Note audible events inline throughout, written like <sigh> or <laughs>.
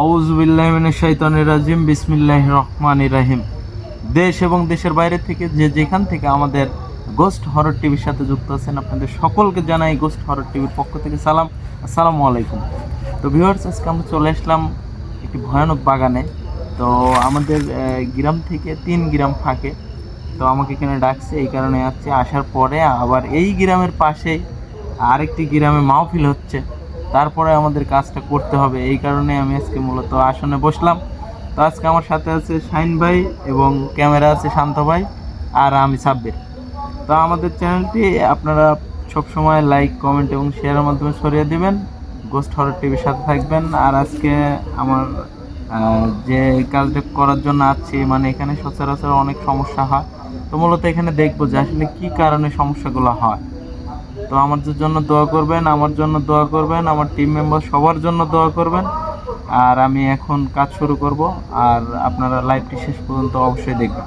আউজবিল্লাহিমিনাশাইতানির রাজিম বিসমিল্লাহ রহমান রাহিম। দেশ এবং দেশের বাইরে থেকে যে যেখান থেকে আমাদের গোস্ট হরর টিভির সাথে যুক্ত আছেন, আপনাদের সকলকে জানাই গোস্ট হরর টিভির পক্ষ থেকে সালাম। আসসালামু আলাইকুম। তো ভিউয়ার্স আজকে আমরা চলে আসলাম একটি ভয়ানক বাগানে। তো আমাদের গ্রাম থেকে তিন গ্রাম ফাঁকে। তো আমাকে এখানে ডাকছে, এই কারণে আসছে। আসার পরে আবার এই গ্রামের পাশেই আরেকটি গ্রামে মাহফিল হচ্ছে। তারপরে আমাদের কাজটা করতে হবে। এই কারণে আমি আজকে মূলত আসনে বসলাম। তো আজকে আমার সাথে আছে শাইন ভাই এবং ক্যামেরা আছে শান্ত ভাই আর আমি সাব্বির। তো আমাদের চ্যানেলটি আপনারা সবসময় লাইক, কমেন্ট এবং শেয়ারের মাধ্যমে ছড়িয়ে দিবেন। গোস্ট হরর টিভির সাথে থাকবেন। আর আজকে আমার যে কাজটা করার জন্য আছি মানে এখানে সচরাচর অনেক সমস্যা হয়। তো মূলত এখানে দেখব যে আসলে কী কারণে সমস্যাগুলো হয়। তো আমাদের জন্য দোয়া করবেন, আমার জন্য দোয়া করবেন, আমার টিম মেম্বার সবার জন্য দোয়া করবেন। আর আমি এখন কাজ শুরু করব, আর আপনারা লাইভটি শেষ পর্যন্ত অবশ্যই দেখবেন।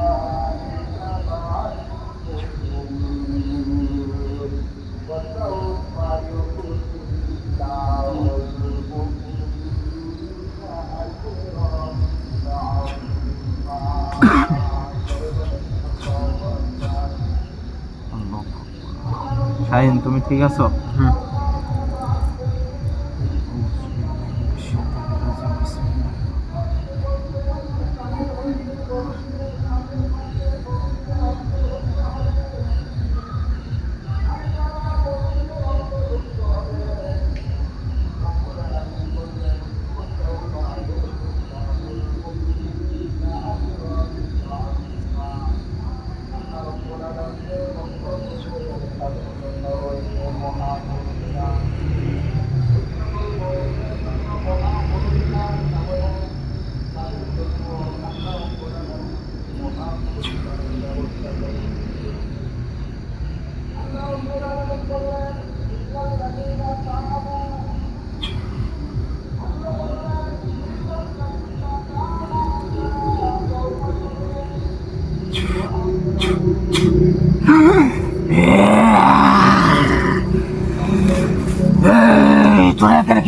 শাহিন তুমি ঠিক আছো? এই,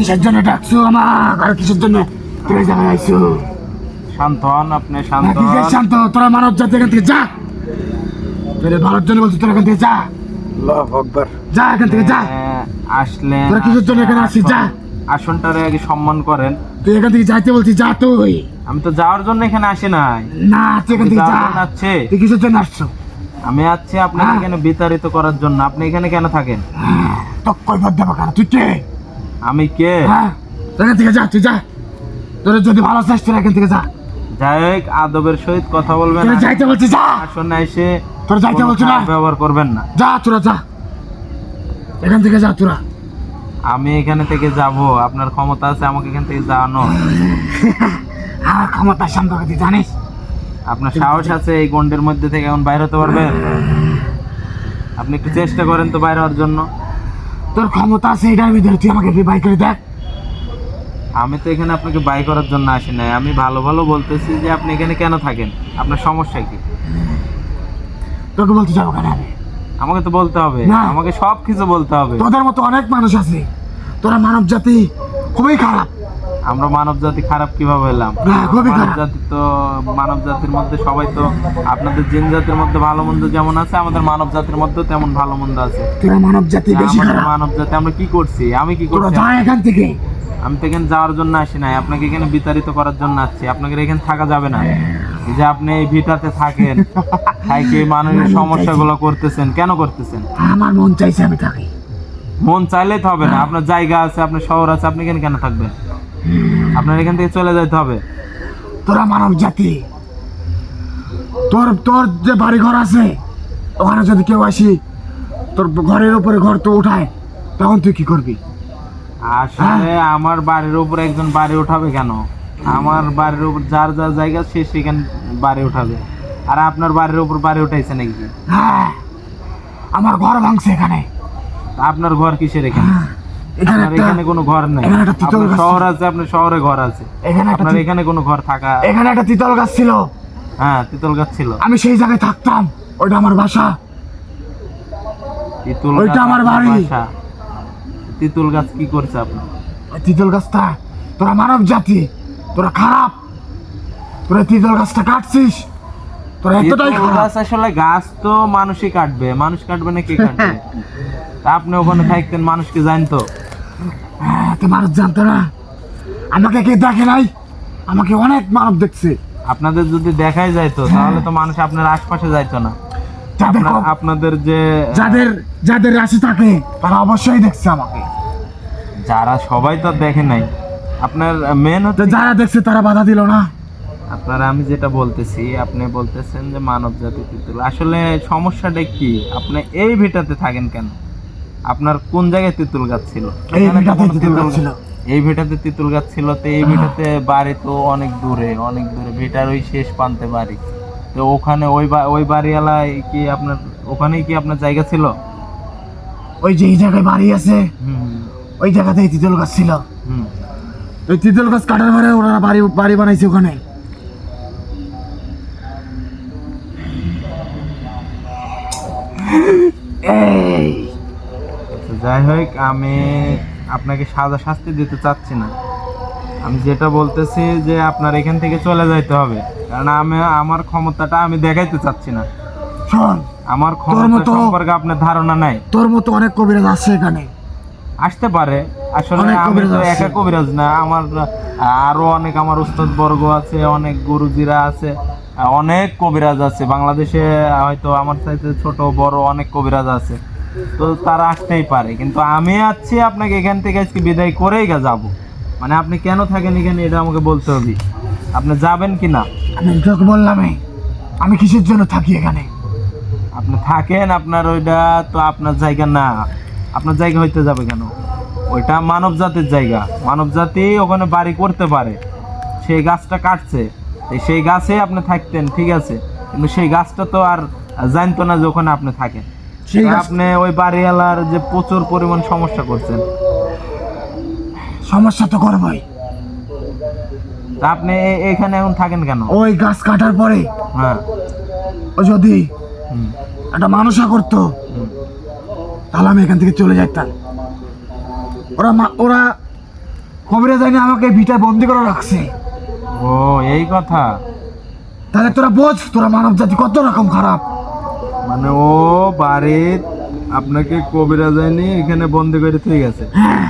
কিসের জন্য ডাকছো আমার আর কিসের জন্য? তোরা এই জায়গায় আইছো। শান্ত হন আপনি শান্ত কিসের হন শান্ত? তোরা মানব জাতি এখান থেকে যা। তোরা ভারত জন্য বলছি তোরা এখান থেকে যা। যা এখান থেকে যা। হ্যাঁ, আসলেন তোরা কিসের জন্য এখানে আসছিস? যা। আসনটারে আগে সম্মান করেন। তুই এখান থেকে যাইতে বলছিস যা তুই। আমি তো যাওয়ার জন্য এখানে আসি নাই। না তুই এখান থেকে যা। আছে তুই কিসের জন্য আসছো? আমি আছি আপনাকে হ্যাঁ। এখানে বিতাড়িত করার জন্য। আপনি এখানে কেন থাকেন? তো কই বাদ দেবো তুই কে? আমি কে? হ্যাঁ এখান থেকে যা তুই যা। তোরা যদি ভালো চাস তোরা এখান থেকে যা। যাই হোক আদবের সহিত কথা বলবেন তোরা যাইতে বলছি যা। আসনে এসে তোরা যাইতে বলছি না। ব্যবহার করবেন না। যা তোরা যা। এখান থেকে যা তোরা। আমি এখানে থেকে যাব। আপনার ক্ষমতা আছে আমাকে এখান থেকে যাওয়ানো। <laughs> আমার ক্ষমতা সম্পর্কে তুই জানিস? আপনার সাহস আছে এই গন্ডের মধ্যে থেকে এখন বাইরে হতে পারবেন? আপনি একটু চেষ্টা করেন তো বাইরে হওয়ার জন্য। তোর ক্ষমতা আছে এটার ভিতরে তুই আমাকে বাই করে দেখ। আমি তো এখানে আপনাকে বাই করার জন্য আসি নাই। আমি ভালো ভালো বলতেছি যে আপনি এখানে কেন থাকেন? আপনার সমস্যা কি? তোকে বলতে যাব কেন আমি? আমাকে তো বলতে হবে। না। আমাকে সব কিছু বলতে হবে। তোদের মতো অনেক মানুষ আছে। তোরা মানব জাতি খুবই খারাপ। আমরা মানব জাতি খারাপ কীভাবে এলাম মানব জাতি তো মানব জাতির মধ্যে সবাই তো আপনাদের জিন জাতির মধ্যে ভালো মন্দ যেমন আছে আমাদের মানব জাতির মধ্যেও তেমন ভালো মন্দ আছে। মানব জাতি বেশি খারাপ। মানব জাতি আমরা কি করছি? আমি কি করছি? এখান থেকে। আমি তো এখানে যাওয়ার জন্য আসি নাই আপনাকে এখানে বিতাড়িত করার জন্য আসছি আপনাকে এখানে থাকা যাবে না। যে আপনি এই ভিটাতে থাকেন থাইকে মানুষের সমস্যাগুলো করতেছেন? কেন করতেছেন? আমার মন চাইছে আমি থাকি। মন চাইলেই তো হবে না আপনার জায়গা আছে আপনার শহর আছে আপনি এখানে কেন থাকবেন? আপনার এখান থেকে চলে যাইতে হবে। তোরা মানব জাতি। তোর তোর যে বাড়ি ঘর আছে ওখানে যদি কেউ আসি তোর ঘরের উপরে ঘর তো উঠায় তখন তুই কি করবি? আসলে আমার বাড়ির উপর একজন বাড়ি উঠাবে কেন? আমার বাড়ির উপর যার যার জায়গা সে সেখানে বাড়ি উঠাবে। আর আপনার বাড়ির উপর বাড়ি উঠাইছে নাকি? হ্যাঁ। আমার ঘর ভাঙছে এখানে। আপনার ঘর কিসের এখানে? হ্যাঁ, এখানে এখানে কোনো ঘর নেই। তিতল গাছ শহর আছে আপনার শহরে ঘর আছে। এখানে আপনার এখানে কোনো ঘর থাকা এখানে একটা তিতল গাছ ছিল। হ্যাঁ তিতল গাছ ছিল। আমি সেই জায়গায় থাকতাম। ওইটা আমার বাসা। তিতুল ওইটা আমার বাড়ি। বাসা। গাছ কি করছে আপনার তিতল গাছটা তোরা মানব জাতি। তোরা খারাপ। তোরা তিতল গাছটা কাটছিস। তোরা এতটাই গাছ আসলে গাছ তো মানুষই কাটবে। মানুষ কাটবে না কে কাটবে? <laughs> আপনি ওখানে থাকতেন মানুষকে জানতো? হ্যাঁ, তো মানুষ জানতো না। আমাকে কে দেখে নাই। আমাকে অনেক মানব দেখছে। আপনাদের যদি দেখাই যাইতো তাহলে তো মানুষ আপনার আশপাশে যাইতো না। আপনার- আপনাদের যে যাদের যাদের রাশি থাকে তারা অবশ্যই দেখছে আমাকে। যারা সবাই তো দেখে নাই। আপনার মেন তো হচ্ছে যারা দেখছে তারা বাধা দিল না। আপনারা আমি যেটা বলতেছি আপনি বলতেছেন যে মানব জাতি আসলে সমস্যাটা কি? আপনি এই ভিটাতে থাকেন কেন? আপনার কোন জায়গায় তিতুল গাছ ছিল? এই ভিটাতে তিতুল গাছ ছিল। তো এই ভেটাতে বাড়ি তো অনেক দূরে অনেক দূরে। ভেটার ওই শেষ প্রান্তে বাড়ি। তো ওখানে ওই ওই বাড়িওয়ালায় কি আপনার ওখানেই কি আপনার জায়গা ছিল? ওই যে এই জায়গায় বাড়ি আছে হুম ওই জায়গাতেই তিতল গাছ ছিল। হুম। ওই তিতল গাছ কাটার পরে ওরা বাড়ি বাড়ি বানাইছে ওখানে। এই। যাই হোক আমি আপনাকে সাজা শাস্তি দিতে চাচ্ছি না। আমি যেটা বলতেছি যে আপনার এখান থেকে চলে যাইতে হবে। কারণ আমি আমার ক্ষমতাটা আমি দেখাইতে চাচ্ছি না। শোন আমার ক্ষমতা সম্পর্কে আপনার ধারণা নাই। তোর মতো অনেক কবিরাজ আছে এখানে। আসতে পারে। আসলে আমি তো একা কবিরাজ না। আমার আরও অনেক আমার উস্তাদ বর্গ আছে অনেক গুরুজিরা আছে অনেক কবিরাজ আছে। বাংলাদেশে হয়তো আমার চাইতে ছোট বড় অনেক কবিরাজ আছে। তো তারা আসতেই পারে। কিন্তু আমি আছি আপনাকে এখান থেকে আজকে বিদায় করেই গা যাব। মানে আপনি কেন থাকেন এখানে এটা আমাকে বলতে হবে। আপনি যাবেন কি না? আমি তোকে বললাম আমি কিসের জন্য থাকি এখানে? আপনি থাকেন আপনার ওইটা তো আপনার জায়গা না। আপনার জায়গা হইতে যাবে কেন? ওইটা মানব জাতির জায়গা। মানব জাতি ওখানে বাড়ি করতে পারে। সেই গাছটা কাটছে। সেই গাছে আপনি থাকতেন ঠিক আছে? কিন্তু সেই গাছটা তো আর জানতো না যে ওখানে আপনি থাকেন। আপনি ওই বাড়িওয়ালার যে প্রচুর পরিমাণ সমস্যা করছেন। সমস্যা তো করবই। তা আপনি এখানে এখন থাকেন কেন? ওই গাছ কাটার পরে হ্যাঁ। ও যদি একটা মানুষা করতো তাহলে আমি এখান থেকে চলে যাইতাম। ওরা ওরা কবিরা জানি আমাকে ভিটায় বন্দি করে রাখছে। ও এই কথা? তাহলে তোরা বোঝ তোরা মানব জাতি কত রকম খারাপ। মানে ও বাড়ির আপনাকে কবিরা যায়নি এখানে বন্দি করে থেকে গেছে। হ্যাঁ।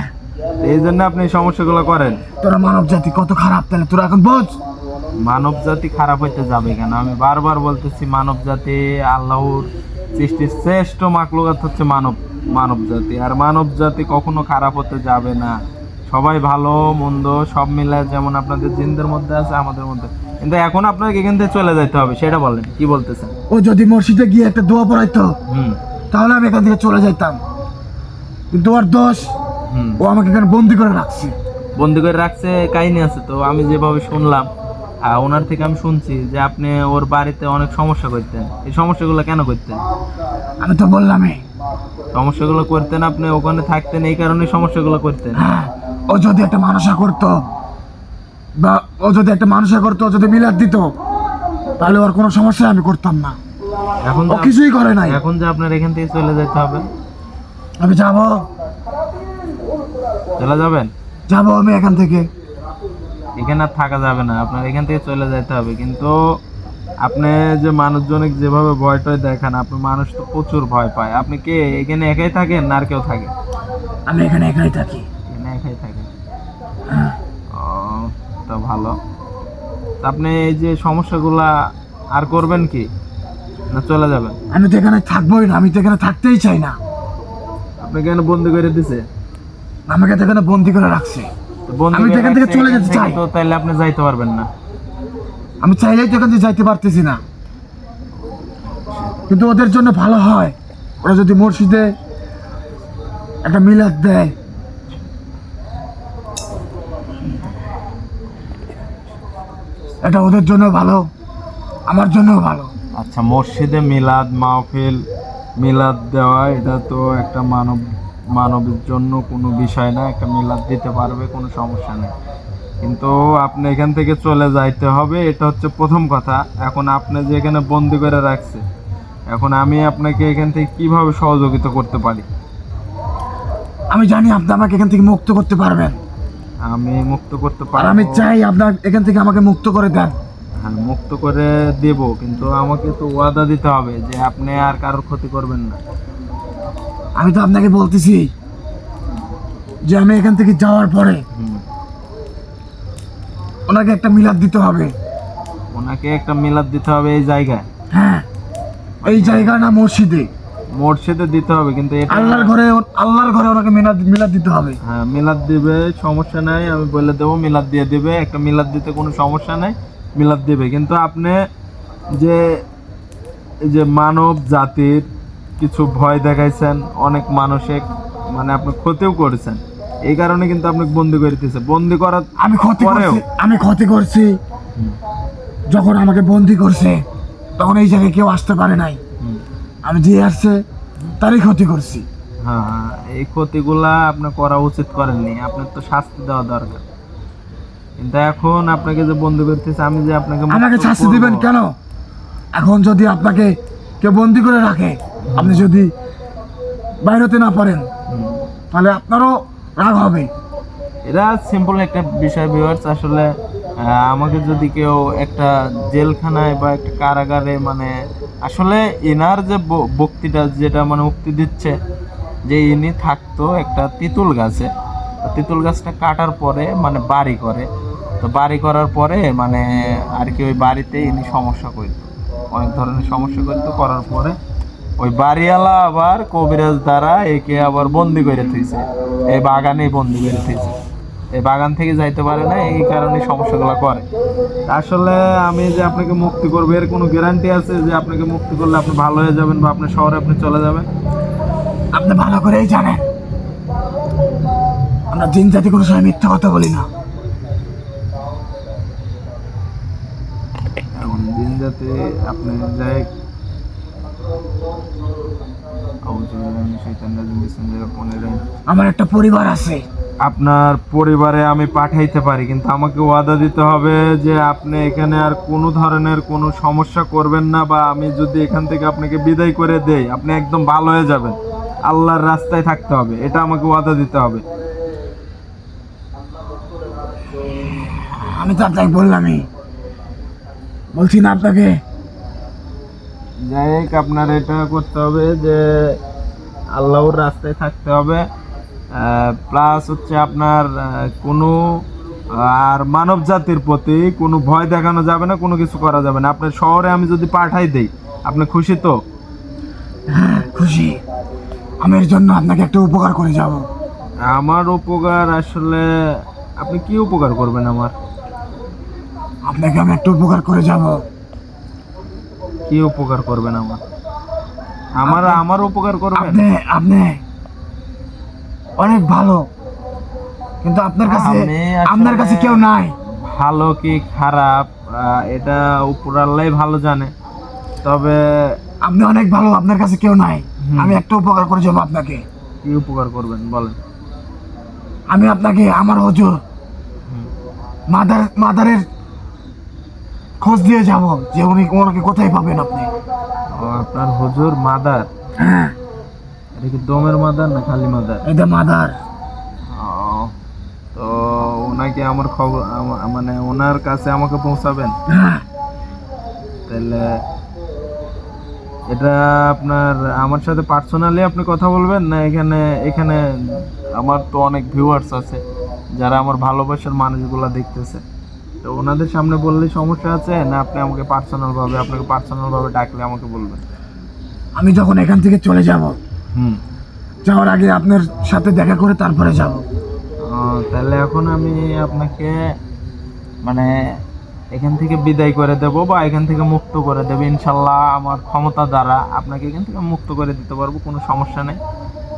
এই জন্য আপনি সমস্যাগুলো করেন। তোরা মানব জাতি কত খারাপ তাহলে তোরা এখন বোঝ। মানব জাতি খারাপ হইতে যাবে কেন? আমি বারবার বলতেছি মানব জাতি আল্লাহর সৃষ্টির শ্রেষ্ঠ মাকলুকাত হচ্ছে মানব মানব জাতি। আর মানব জাতি কখনো খারাপ হতে যাবে না। সবাই ভালো মন্দ সব মিলায় যেমন আপনাদের জিনদের মধ্যে আছে আমাদের মধ্যে। কিন্তু এখন আপনাকে এখান থেকে চলে যেতে হবে সেটা বলেন কি বলতেছেন? ও যদি মসজিদে গিয়ে একটা দোয়া পড়াইতো হুম। তাহলে আমি এখান থেকে চলে যাইতাম। কিন্তু ওর দোষ হুম। ও আমাকে এখানে বন্দি করে রাখছে। বন্দি করে রাখছে কাহিনী আছে তো আমি যেভাবে শুনলাম আহ, ওনার থেকে আমি শুনছি যে আপনি ওর বাড়িতে অনেক সমস্যা করতেন। এই সমস্যাগুলো কেন করতেন? আমি তো বললামই। সমস্যাগুলো করতেন আপনি ওখানে থাকতেন এই কারণে সমস্যাগুলো করতেন। হ্যাঁ। ও যদি একটা মানুষা করতো বা ও যদি একটা মানুষা করতো ও যদি মিলাদ দিত তাহলে ওর কোনো সমস্যা আমি করতাম না। এখন ও কিছুই করে নাই। এখন যে আপনার এখান থেকে চলে যেতে হবে। আমি যাব। চলে যাবেন? যাব আমি এখান থেকে। এখানে আর থাকা যাবে না আপনার এখান থেকে চলে যেতে হবে। কিন্তু আপনি যে মানুষজনক যেভাবে ভয় টয় দেখান আপনি মানুষ তো প্রচুর ভয় পায়। আপনি কে? এখানে একাই থাকেন না আর কেউ থাকে? আমি এখানে একাই থাকি। একাই থাকেন। ও তা ভালো। তা আপনি এই যে সমস্যাগুলা আর করবেন কি? না চলে যাবেন? আমি তো এখানে থাকবোই না আমি তো এখানে থাকতেই চাই না। আপনি আপনাকে এখানে বন্দি করে দিছে? আমাকে তো এখানে বন্দি করে রাখছে। আমি তো এখান থেকে চলে যেতে চাই। তো তাইলে আপনি যাইতে পারবেন না। আমি চাইলেই তো এখান থেকে যাইতে পারতেছি না। কিন্তু ওদের জন্য ভালো হয়। ওরা যদি মসজিদে একটা মিলাদ দেয় এটা ওদের জন্য ভালো আমার জন্য ভালো। আচ্ছা মসজিদে মিলাদ মাহফিল মিলাদ দেওয়া এটা তো একটা মানব মানবের জন্য কোনো বিষয় না একটা মিলাদ দিতে পারবে কোনো সমস্যা নেই। কিন্তু আপনি এখান থেকে চলে যাইতে হবে এটা হচ্ছে প্রথম কথা। এখন আপনি যে এখানে বন্দি করে রাখছে এখন আমি আপনাকে এখান থেকে কীভাবে সহযোগিতা করতে পারি? আমি জানি আপনি আমাকে এখান থেকে মুক্ত করতে পারবেন। আমি মুক্ত করতে আর আমি চাই আপনার এখান থেকে আমাকে মুক্ত করে দেন। হ্যাঁ মুক্ত করে দেব কিন্তু আমাকে তো ওয়াদা দিতে হবে যে আপনি আর কারোর ক্ষতি করবেন না। আমি তো আপনাকে বলতেছি যে আমি এখান থেকে যাওয়ার পরে ওনাকে একটা মিলাদ দিতে হবে। ওনাকে একটা মিলাদ দিতে হবে এই জায়গায়। হ্যাঁ এই জায়গা না মসজিদে। মসজিদে দিতে হবে কিন্তু আল্লাহর ঘরে আল্লাহর ঘরে ওনাকে মিলাদ মিলাদ দিতে হবে। হ্যাঁ মিলাদ দিবে সমস্যা নাই আমি বলে দেবো মিলাদ দিয়ে দিবে একটা মিলাদ দিতে কোনো সমস্যা নাই মিলাদ দিবে। কিন্তু আপনি যে যে মানব জাতির কিছু ভয় দেখাইছেন অনেক মানুষের মানে আপনি ক্ষতিও করেছেন এই কারণে কিন্তু আপনাকে বন্দি করে দিতেছে বন্দি করার আমি ক্ষতি করছি আমি ক্ষতি করছি। যখন আমাকে বন্দি করছে তখন এই জায়গায় কেউ আসতে পারে নাই। আমি যে আসছে তারই ক্ষতি করছি। হ্যাঁ এই ক্ষতিগুলা আপনি করা উচিত করেননি। আপনার তো শাস্তি দেওয়া দরকার। কিন্তু এখন আপনাকে যে বন্দি করতেছে আমি যে আপনাকে আমাকে শাস্তি দিবেন কেন? এখন যদি আপনাকে কেউ বন্দি করে রাখে আপনি যদি বাইরেতে না পারেন তাহলে আপনারও রাগ হবে। এটা সিম্পল একটা বিষয় ভিউয়ার্স আসলে আমাকে যদি কেউ একটা জেলখানায় বা একটা কারাগারে মানে আসলে এনার যে ব- বক্তৃতা যেটা মানে উক্তি দিচ্ছে যে ইনি থাকতো একটা তিতুল গাছে। তিতুল গাছটা কাটার পরে মানে বাড়ি করে। তো বাড়ি করার পরে মানে আর কি ওই বাড়িতে ইনি সমস্যা করতো। অনেক ধরনের সমস্যা করতো করার পরে ওই বাড়িওয়ালা আবার কবিরাজ দ্বারা একে আবার বন্দি করে থইছে। এই বাগানে বন্দি করে থইছে। বাগান থেকে যাইতে পারে না, এই কারণে সমস্যাগুলো করে। আসলে আমি যে আপনাকে মুক্তি করব, এর কোনো গ্যারান্টি আছে যে আপনাকে মুক্তি করলে আপনি ভালো হয়ে যাবেন বা আপনার শহরে আপনি চলে যাবেন? আপনি ভালো করেই জানেন। আমরা দিন জাতি কোনো সময় মিথ্যা কথা বলি না। এখন দিন যাতে আপনি যাই আমার একটা পরিবার আছে। আপনার পরিবারে আমি পাঠাইতে পারি কিন্তু আমাকে ওয়াদা দিতে হবে যে আপনি এখানে আর কোনো ধরনের কোনো সমস্যা করবেন না বা আমি যদি এখান থেকে আপনাকে বিদায় করে দেই আপনি একদম ভালো হয়ে যাবেন। আল্লাহর রাস্তায় থাকতে হবে এটা আমাকে ওয়াদা দিতে হবে। আমি তো আপনাকে বললামই। বলছি না আপনাকে। যাই হোক আপনার এটা করতে হবে যে আল্লাহর রাস্তায় থাকতে হবে। প্লাস হচ্ছে আপনার কোনো আর মানব জাতির প্রতি কোনো ভয় দেখানো যাবে না কোনো কিছু করা যাবে না। আপনার শহরে আমি যদি পাঠাই দেই আপনি খুশি তো? হ্যাঁ খুশি। আমি এর জন্য আপনাকে একটা উপকার করে যাব। আমার উপকার আসলে আপনি কি উপকার করবেন আমার? আপনাকে আমি একটা উপকার করে যাব। কি উপকার করবেন আমার? আমার আমার উপকার করবেন? আপনি আপনি অনেক ভালো। কিন্তু আপনার কাছে আপনার কাছে কেউ নাই। ভালো কি খারাপ? এটা উপর আল্লাহ ভালো জানে। তবে আপনি অনেক ভালো আপনার কাছে কেউ নাই। আমি একটা উপকার করে যাব আপনাকে। কি উপকার করবেন বলেন। আমি আপনাকে আমার হজুর। মাদার মাদারের খোঁজ দিয়ে যাব যে উনি ওনাকে কোথায় পাবেন আপনি। আপনার হুজুর মাদার? হ্যাঁ। কি দমের মাদার না খালি মাদার? এটা মাদার। তো ওনাকে আমার খবর মানে ওনার কাছে আমাকে পৌঁছাবেন। হ্যাঁ। তাহলে এটা আপনার আমার সাথে পার্সোনালি আপনি কথা বলবেন না এখানে এখানে আমার তো অনেক ভিউয়ার্স আছে যারা আমার ভালোবাসার মানুষগুলো দেখতেছে। তো ওনাদের সামনে বললে সমস্যা আছে না আপনি আমাকে পার্সোনাল ভাবে আপনাকে পার্সোনাল ভাবে ডাকলে আমাকে বলবেন। আমি যখন এখান থেকে চলে যাব হুম যাওয়ার আগে আপনার সাথে দেখা করে তারপরে যাব। তাহলে এখন আমি আপনাকে মানে এখান থেকে বিদায় করে দেব বা এখান থেকে মুক্ত করে দেব। ইনশাল্লাহ আমার ক্ষমতা দ্বারা আপনাকে এখান থেকে মুক্ত করে দিতে পারব, কোনো সমস্যা নেই।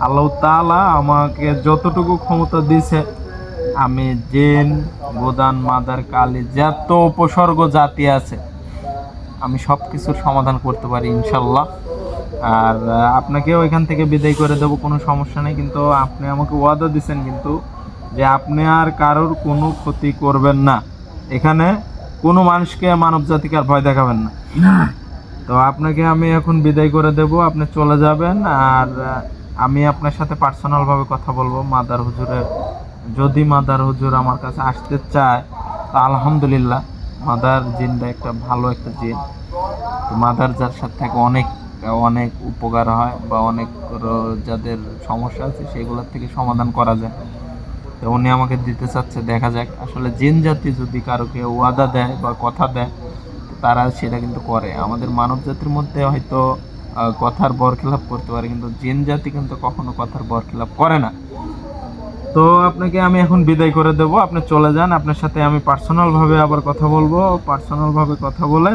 আল্লাহ তাআলা আমাকে যতটুকু ক্ষমতা দিয়েছে, আমি জেন, গোদান, মাদার, কালী, যত উপসর্গ জাতি আছে, আমি সব কিছুর সমাধান করতে পারি ইনশাল্লাহ আর আপনাকেও এখান থেকে বিদায় করে দেবো কোনো সমস্যা নেই কিন্তু আপনি আমাকে ওয়াদা দিচ্ছেন কিন্তু যে আপনি আর কারোর কোনো ক্ষতি করবেন না। এখানে কোনো মানুষকে মানব জাতিকে আর ভয় দেখাবেন না। না। তো আপনাকে আমি এখন বিদায় করে দেব আপনি চলে যাবেন আর আমি আপনার সাথে পার্সোনালভাবে কথা বলব। মাদার হুজুরের যদি মাদার হুজুর আমার কাছে আসতে চায় তো আলহামদুলিল্লাহ মাদার জিনটা একটা ভালো একটা জিন। তো মাদার যার সাথে থাকে অনেক অনেক উপকার হয় বা অনেক যাদের সমস্যা আছে সেগুলোর থেকে সমাধান করা যায়। তো উনি আমাকে দিতে চাচ্ছে, দেখা যাক। আসলে জিন জাতি যদি কারোকে ওয়াদা দেয় বা কথা দেয় তারা সেটা কিন্তু করে। আমাদের মানব জাতির মধ্যে হয়তো কথার বরখিলাপ করতে পারে, কিন্তু জিন জাতি কিন্তু কখনো কথার বরখিলাপ করে না। তো আপনাকে আমি এখন বিদায় করে দেব। আপনি চলে যান। আপনার সাথে আমি পার্সোনালভাবে আবার কথা বলব। পার্সোনালভাবে কথা বলে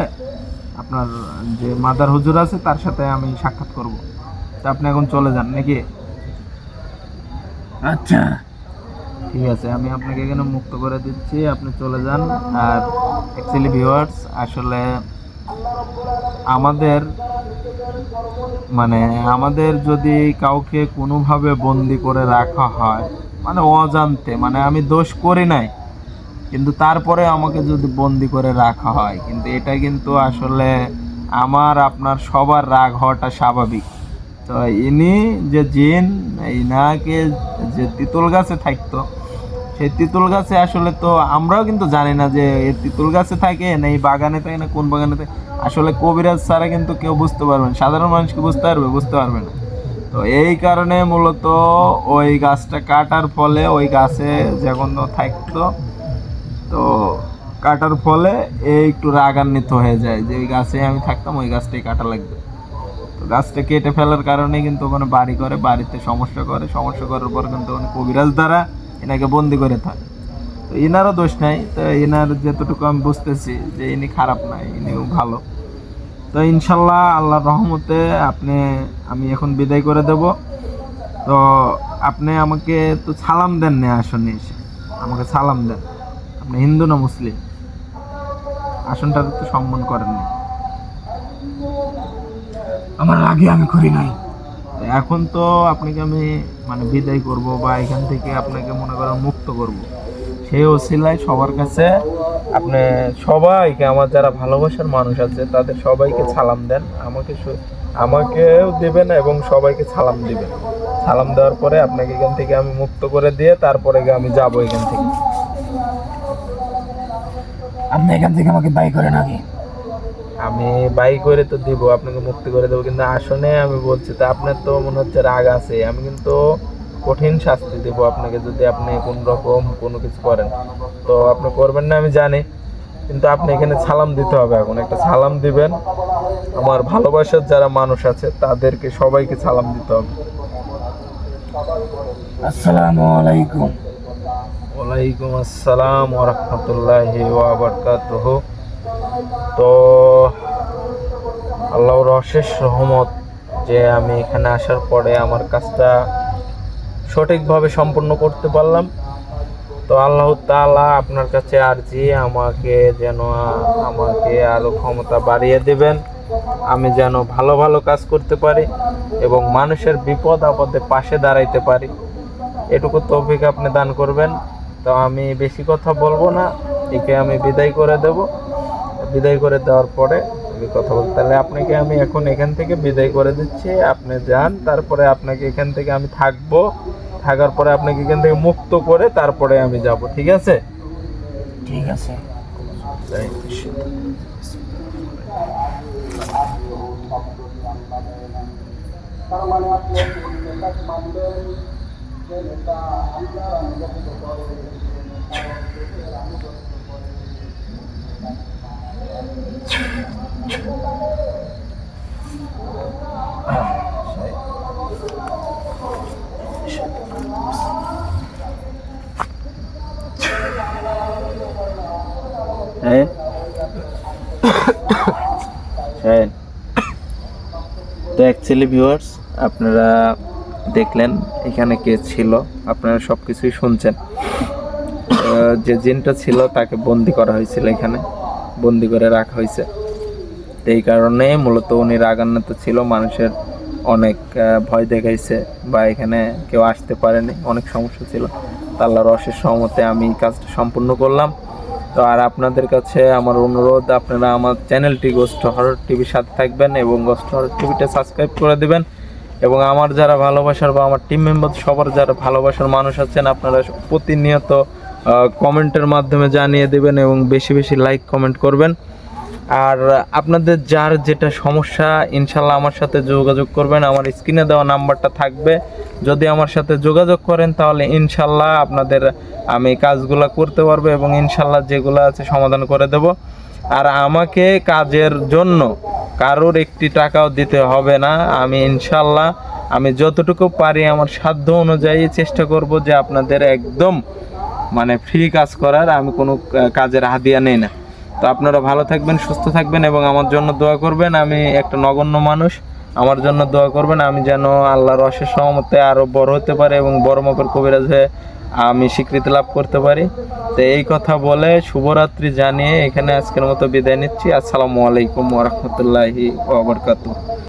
আপনার যে মাদার হুজুর আছে তার সাথে আমি সাক্ষাৎ করব। তা আপনি এখন চলে যান নাকি? আচ্ছা। ঠিক আছে আমি আপনাকে এখানে মুক্ত করে দিচ্ছি আপনি চলে যান। আর অ্যাকচুয়ালি ভিউয়ার্স আসলে আমাদের মানে আমাদের যদি কাউকে কোনোভাবে বন্দি করে রাখা হয় মানে অজান্তে মানে আমি দোষ করি নাই কিন্তু তারপরে আমাকে যদি বন্দি করে রাখা হয়, কিন্তু এটা কিন্তু আসলে আমার, আপনার সবার রাগ হওয়াটা স্বাভাবিক। তো ইনি যে জিন, ইনাকে যে তিতুল গাছে থাকতো, সেই তিতুল গাছে আসলে তো আমরাও কিন্তু জানি না যে এই তিতুল গাছে থাকে না, এই বাগানে থাকে না, কোন বাগানে থাকে। আসলে কবিরাজ ছাড়া কিন্তু কেউ বুঝতে পারবে না, সাধারণ মানুষকে বুঝতে পারবে বুঝতে পারবে না। তো এই কারণে মূলত ওই গাছটা কাটার ফলে ওই গাছে যখন থাকতো তো কাটার ফলে একটু রাগান্বিত হয়ে যায় যে ওই গাছে আমি থাকতাম, ওই গাছটাই কাটা লাগবে। তো গাছটা কেটে ফেলার কারণে কিন্তু ওখানে বাড়ি করে, বাড়িতে সমস্যা করে, সমস্যা করার পর কিন্তু ওখানে কবিরাজ দ্বারা এনাকে বন্দি করে থাকে। তো এনারও দোষ নাই, তো এনার যতটুকু আমি বুঝতেছি যে ইনি খারাপ নাই ইনিও ভালো। তো ইনশাল্লাহ আল্লাহর রহমতে আপনি, আমি এখন বিদায় করে দেব। তো আপনি আমাকে তো সালাম দেন না আসনে এসে, আমাকে সালাম দেন। আপনি হিন্দু না মুসলিম? আসনটা তো সম্মান করেন না। আমার আগে আমি করি নাই। এখন তো আপনাকে আমি মানে বিদায় করব বা এখান থেকে আপনাকে মনে করেন মুক্ত করব। সেই ওসিলায় সবার কাছে আপনি সবাইকে আমার যারা ভালোবাসার মানুষ আছে তাদের সবাইকে সালাম দেন। আমাকে আমাকেও দেবেন এবং সবাইকে সালাম দেবেন। সালাম দেওয়ার পরে আপনাকে এখান থেকে আমি মুক্ত করে দিয়ে তারপরে গিয়ে আমি যাব এখান থেকে। আপনি এখান থেকে আমাকে বাই করেন আগে। আমি বাই করে তো দিব আপনাকে মুক্তি করে দেবো কিন্তু আসনে আমি বলছি তো আপনার তো মনে হচ্ছে রাগ আছে আমি কিন্তু কঠিন শাস্তি দেব আপনাকে যদি আপনি কোন রকম কোনো কিছু করেন। তো আপনি করবেন না আমি জানি কিন্তু আপনি এখানে সালাম দিতে হবে এখন একটা সালাম দিবেন। আমার ভালোবাসার যারা মানুষ আছে তাদেরকে সবাইকে সালাম দিতে হবে। আসসালামু আলাইকুম। ওয়ালাইকুম আসসালাম ওরহমতুল্লাহি ওয়াবারকাতুহ তো, আল্লাহর অশেষ রহমত যে আমি এখানে আসার পরে আমার কাজটা সঠিকভাবে সম্পূর্ণ করতে পারলাম। তো আল্লাহ তাআলা আপনার কাছে আরজি, আমাকে যেন, আমাকে আরও ক্ষমতা বাড়িয়ে দেবেন। আমি যেন ভালো ভালো কাজ করতে পারি এবং মানুষের বিপদ আপদে পাশে দাঁড়াইতে পারি। এটুকু তৌফিক আপনি দান করবেন। তো আমি বেশি কথা বলব না। একে আমি বিদায় করে দেব। বিদায় করে দেওয়ার পরে আমি কথা বল তাহলে আপনাকে আমি এখন এখান থেকে বিদায় করে দিচ্ছি। আপনি যান তারপরে আপনাকে এখান থেকে আমি থাকব। থাকার পরে আপনাকে এখান থেকে মুক্ত করে তারপরে আমি যাব ঠিক আছে? ঠিক আছে। তার মানে আপনি Ayan. Ayan. তো অ্যাকচুয়ালি ভিউয়ার্স আপনারা দেখলেন এখানে কে ছিল, আপনারা সব কিছুই শুনছেন যে জিনটা ছিল তাকে বন্দি করা হয়েছিল এখানে, বন্দি করে রাখা হয়েছে। এই কারণে মূলত উনি রাগান্বিত ছিল, মানুষের অনেক ভয় দেখাইছে বা এখানে কেউ আসতে পারেনি, অনেক সমস্যা ছিল। তো আল্লাহর অশেষ সহমতে আমি কাজটা সম্পূর্ণ করলাম। তো আর আপনাদের কাছে আমার অনুরোধ, আপনারা আমার চ্যানেলটি গোস্ট হরর টিভির সাথে থাকবেন এবং গোস্ট হরর টিভিটা সাবস্ক্রাইব করে দিবেন। এবং আমার যারা ভালোবাসার বা আমার টিম মেম্বার সবার যারা ভালোবাসার মানুষ আছেন, আপনারা প্রতিনিয়ত কমেন্টের মাধ্যমে জানিয়ে দেবেন এবং বেশি বেশি লাইক কমেন্ট করবেন। আর আপনাদের যার যেটা সমস্যা, ইনশাল্লাহ আমার সাথে যোগাযোগ করবেন। আমার স্ক্রিনে দেওয়া নাম্বারটা থাকবে। যদি আমার সাথে যোগাযোগ করেন, তাহলে ইনশাল্লাহ আপনাদের আমি কাজগুলো করতে পারব এবং ইনশাল্লাহ যেগুলো আছে সমাধান করে দেব। আর আমাকে কাজের জন্য কারোর একটি টাকাও দিতে হবে না। আমি ইনশাল্লাহ আমি যতটুকু পারি আমার সাধ্য অনুযায়ী চেষ্টা করব যে আপনাদের একদম মানে ফ্রি কাজ করার, আমি কোনো কাজের হাদিয়া নেই না। তো আপনারা ভালো থাকবেন, সুস্থ থাকবেন এবং আমার জন্য দোয়া করবেন। আমি একটা নগণ্য মানুষ, আমার জন্য দোয়া করবেন। আমি যেন আল্লাহর অশেষ সহমতে আরও বড় হতে পারে এবং বড় মাপের কবিরাজ আমি স্বীকৃতি লাভ করতে পারি। তো এই কথা বলে শুভরাত্রি জানিয়ে এখানে আজকের মতো বিদায় নিচ্ছি। আসসালামু আলাইকুম ওরহমতুল্লাহি ওবরকাতু